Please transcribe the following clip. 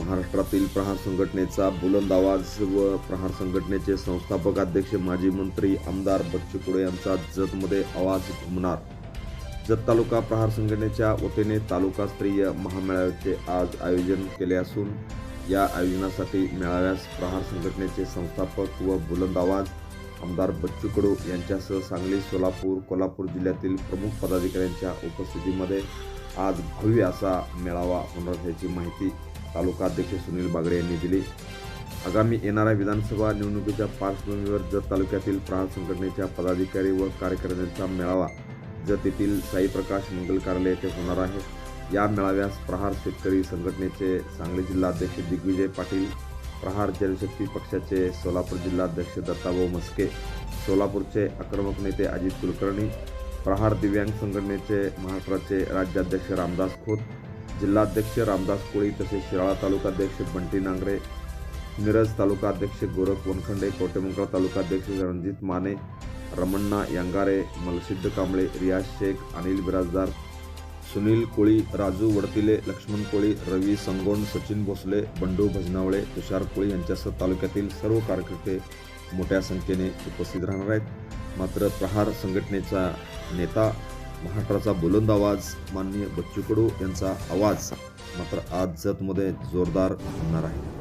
महाराष्ट्रातील प्रहार संघटनेचा बुलंद आवाज व प्रहार संघटनेचे संस्थापक अध्यक्ष माजी मंत्री आमदार बच्चू यांचा जतमध्ये आवाज घुमणार. जत तालुका प्रहार संघटनेच्या वतीने तालुका स्त्रीय महामेळाव्याचे आज आयोजन केले असून या आयोजनासाठी मेळाव्यास प्रहार संघटनेचे संस्थापक व बुलंद आवाज आमदार बच्चू कडू यांच्यासह सांगली सोलापूर कोल्हापूर जिल्ह्यातील प्रमुख पदाधिकाऱ्यांच्या उपस्थितीमध्ये आज भव्य असा मेळावा होणार असल्याची माहिती तालुका अध्यक्ष सुनील बागडे यांनी दिली. आगामी येणाऱ्या विधानसभा निवडणुकीच्या पार्श्वभूमीवर जत तालुक्यातील प्रहार संघटनेच्या पदाधिकारी व कार्यकर्त्यांचा मेळावा जत येथील साईप्रकाश मंगल कार्यालय येथे होणार आहे. या मेळाव्यास प्रहार शेतकरी संघटनेचे सांगली जिल्हाध्यक्ष दिग्विजय पाटील प्रहार जनशक्ती पक्षाचे सोलापूर जिल्हाध्यक्ष दत्ताभाऊ मस्के सोलापूरचे आक्रमक नेते अजित कुलकर्णी प्रहार दिव्यांग संघटनेचे महाराष्ट्राचे राज्याध्यक्ष रामदास खोत जिल्हाध्यक्ष रामदास कोळी तसेच शिराळा तालुकाध्यक्ष बंटी नांगरे मिरज तालुकाध्यक्ष गोरख वनखंडे कोटेमंगळ तालुकाध्यक्ष रणजित माने रमण्णा यांगारे मलसिद्ध कांबळे रियाज शेख अनिल बिराजदार सुनील कोळी राजू वडतिले लक्ष्मण कोळी रवी संगोण सचिन भोसले बंडू भजनावळे तुषार कोळी यांच्यासह तालुक्यातील सर्व कार्यकर्ते मोठ्या संख्येने उपस्थित राहणार आहेत. मात्र प्रहार संघटनेचा नेता महाराष्ट्राचा बुलंद आवाज माननीय बच्चू कडू यांचा आवाज मात्र आज जतमध्ये जोरदार होणार आहे.